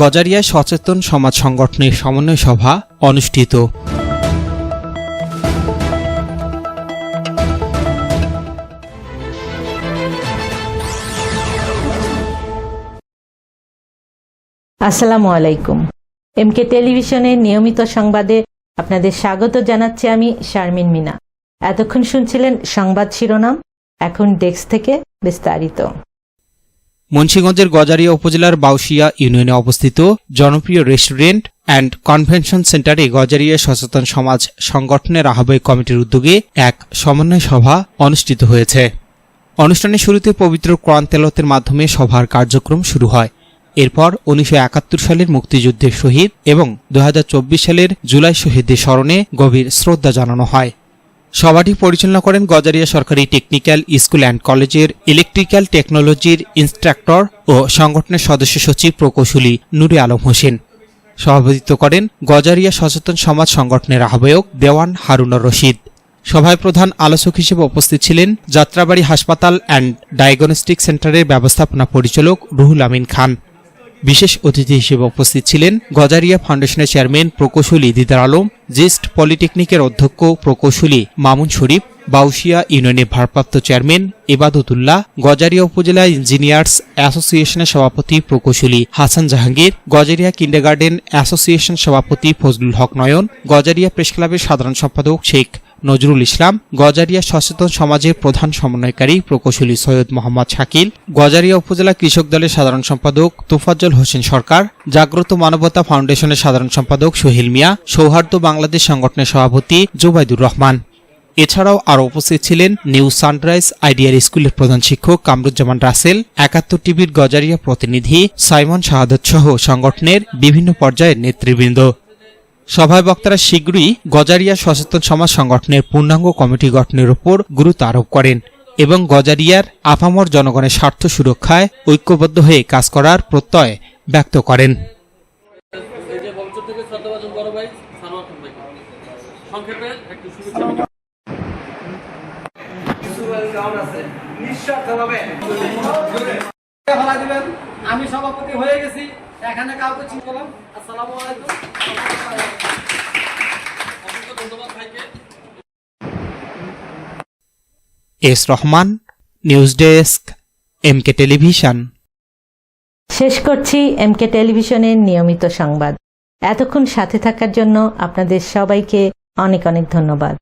গজারিয়ায় সচেতন সমাজ সংগঠনের সমন্বয় সভা অনুষ্ঠিত। আসসালামু আলাইকুম। এমকে টেলিভিশনের নিয়মিত সংবাদে আপনাদের স্বাগত জানাচ্ছি আমি শারমিন মিনা। এতক্ষণ শুনছিলেন সংবাদ শিরোনাম, এখন ডেস্ক থেকে বিস্তারিত। মুন্সিগঞ্জের গজারিয়া উপজেলার বাউশিয়া ইউনিয়নে অবস্থিত জনপ্রিয় রেস্টুরেন্ট অ্যান্ড কনভেনশন সেন্টারে গজারিয়া সচেতন সমাজ সংগঠনের আহ্বায়ক কমিটির উদ্যোগে এক সমন্বয় সভা অনুষ্ঠিত হয়েছে। অনুষ্ঠানের শুরুতে পবিত্র কোরআন তেলতের মাধ্যমে সভার কার্যক্রম শুরু হয়। এরপর উনিশশো একাত্তর সালের মুক্তিযুদ্ধের শহীদ এবং দু হাজার চব্বিশ সালের জুলাই শহীদদের স্মরণে গভীর শ্রদ্ধা জানানো হয়। সভাটি পরিচালনা করেন গজারিয়া সরকারি টেকনিক্যাল স্কুল অ্যান্ড কলেজের ইলেকট্রিক্যাল টেকনোলজির ইনস্ট্রাক্টর ও সংগঠনের সদস্য সচিব প্রকৌশলী নুরে আলম হোসেন। সভাপতিত্ব করেন গজারিয়া সচেতন সমাজ সংগঠনের আহ্বায়ক দেওয়ান হারুনর রশিদ। সভায় প্রধান আলোচক হিসেবে উপস্থিত ছিলেন যাত্রাবাড়ি হাসপাতাল অ্যান্ড ডায়াগনস্টিক সেন্টারের ব্যবস্থাপনা পরিচালক রুহুল আমিন খান। বিশেষ অতিথি হিসেবে উপস্থিত ছিলেন গজারিয়া ফাউন্ডেশনের চেয়ারম্যান প্রকৌশলী দিদার আলম, জিস্ট পলিটেকনিকের অধ্যক্ষ প্রকৌশলী মামুন শরীফ, বাউশিয়া ইউনিয়নের ভারপ্রাপ্ত চেয়ারম্যান এবাদতুল্লাহ গজারিয়া উপজেলা ইঞ্জিনিয়ার্স অ্যাসোসিয়েশনের সভাপতি প্রকৌশলী হাসান জাহাঙ্গীর, গজারিয়া কিন্ডারগার্ডেন অ্যাসোসিয়েশন সভাপতি ফজলুল হক নয়ন, গজারিয়া প্রেস ক্লাবের সাধারণ সম্পাদক শেখ নজরুল ইসলাম, গজারিয়া সচেতন সমাজের প্রধান সমন্বয়কারী প্রকৌশলী সৈয়দ মোহাম্মদ শাকিল, গজারিয়া উপজেলা কৃষক দলের সাধারণ সম্পাদক তোফাজ্জল হোসেন সরকার, জাগ্রত মানবতা ফাউন্ডেশনের সাধারণ সম্পাদক সোহেল মিয়া, সৌহার্দ্য বাংলাদেশ সংগঠনের সভাপতি জোবাইদুর রহমান। এছাড়াও আরও উপস্থিত ছিলেন নিউ সানরাইজ আইডিয়ার স্কুলের প্রধান শিক্ষক কামরুজ্জামান রাসেল, একাত্তর টিভির গজারিয়া প্রতিনিধি সাইমন শাহাদত সহ সংগঠনের বিভিন্ন পর্যায়ের নেতৃবৃন্দ। সভায় বক্তারা শীঘ্রই গজারিয়া সচেতন সমাজ সংগঠনের পূর্ণাঙ্গ কমিটি গঠনের উপর গুরুত্ব আরোপ করেন এবং গজারিয়ার আপামর জনগণের স্বার্থ সুরক্ষায় ঐক্যবদ্ধ হয়ে কাজ করার প্রত্যয় ব্যক্ত করেন। আমি সভাপতি হয়ে গেছি। এখানে কাউকে চিনলাম আসসালামু আলাইকুম। অসংখ্য ধন্যবাদ ভাইকে। S Rahman news desk MK television. শেষ করছি এমকে টেলিভিশনের নিয়মিত সংবাদ। এতক্ষণ সাথে থাকার জন্য আপনাদের সবাইকে অনেক অনেক ধন্যবাদ।